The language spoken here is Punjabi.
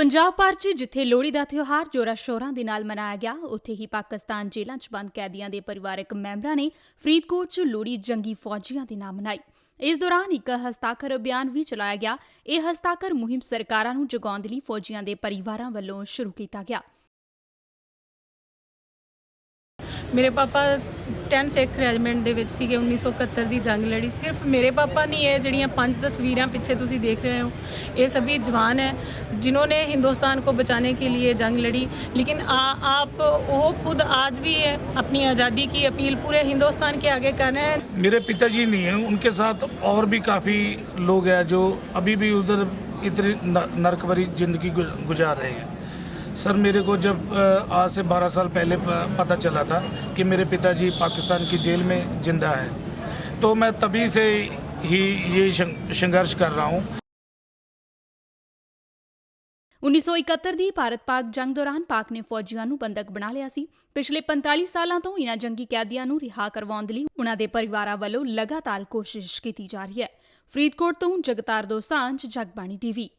ਪੰਜਾਬ ਭਰ 'ਚ ਜਿੱਥੇ ਲੋਹੜੀ ਦਾ ਤਿਉਹਾਰ ਜੋਰਾ ਸ਼ੋਰਾਂ ਦੇ ਨਾਲ ਮਨਾਇਆ ਗਿਆ, ਉੱਥੇ ਹੀ ਪਾਕਿਸਤਾਨ ਜੇਲ੍ਹਾਂ 'ਚ ਬੰਦ ਕੈਦੀਆਂ ਦੇ ਪਰਿਵਾਰਕ ਮੈਂਬਰਾਂ ਨੇ ਫਰੀਦਕੋਟ 'ਚ ਲੋਹੜੀ ਜੰਗੀ ਫੌਜੀਆਂ ਦੇ ਨਾਮ ਮਨਾਈ। ਇਸ ਦੌਰਾਨ ਇੱਕ ਹਸਤਾਖਰ ਅਭਿਆਨ ਵੀ ਚਲਾਇਆ ਗਿਆ। ਇਹ ਹਸਤਾਖਰ ਮੁਹਿੰਮ ਸਰਕਾਰਾਂ ਨੂੰ ਜਗਾਉਣ ਦੇ ਲਈ ਫੌਜੀਆਂ ਦੇ ਪਰਿਵਾਰਾਂ ਵੱਲੋਂ ਸ਼ੁਰੂ ਕੀਤਾ ਗਿਆ। ਮੇਰੇ ਪਾਪਾ 10 ਸਿੱਖ ਰੈਜੀਮੈਂਟ ਦੇ ਵਿੱਚ ਸੀਗੇ 1971 ਦੀ ਜੰਗ ਲੜੀ ਸਿਰਫ ਮੇਰੇ ਪਾਪਾ ਨਹੀਂ ਹੈ ਜਿਹੜੀਆਂ ਪੰਜ ਤਸਵੀਰਾਂ ਪਿੱਛੇ ਤੁਸੀਂ ਦੇਖ ਰਹੇ ਹੋ ये सभी जवान हैं जिन्होंने हिंदुस्तान को बचाने के लिए जंग लड़ी लेकिन आ, आप वो खुद आज भी है अपनी आज़ादी की अपील पूरे हिंदुस्तान के आगे कर रहे हैं मेरे पिताजी नहीं हैं उनके साथ और भी काफ़ी लोग हैं जो अभी भी उधर इतनी न- नरक भरी ज़िंदगी गु- गुजार रहे हैं सर मेरे को जब अ, आज से 12 साल पहले प- पता चला था कि मेरे पिताजी पाकिस्तान की जेल में ज़िंदा हैं तो मैं तभी से ही ये शं- संघर्ष कर रहा हूँ 1971 ਦੀ ਭਾਰਤ-ਪਾਕ ਜੰਗ ਦੌਰਾਨ ਪਾਕ ਨੇ ਫੌਜੀਆਂ ਨੂੰ ਬੰਦਕ ਬਣਾ ਲਿਆ ਸੀ ਪਿਛਲੇ 45 ਸਾਲਾਂ ਤੋਂ ਇਨ੍ਹਾਂ ਜੰਗੀ ਕੈਦੀਆਂ ਨੂੰ ਰਿਹਾ ਕਰਵਾਉਣ ਦੇ ਲਈ ਉਨ੍ਹਾਂ ਦੇ ਪਰਿਵਾਰਾਂ ਵੱਲੋਂ ਲਗਾਤਾਰ ਕੋਸ਼ਿਸ਼ ਕੀਤੀ ਜਾ ਰਹੀ ਹੈ ਫਰੀਦਕੋਟ ਤੋਂ ਜਗਤਾਰ ਦੋਸਾਂਝ ਜਗਬਾਣੀ ਟੀਵੀ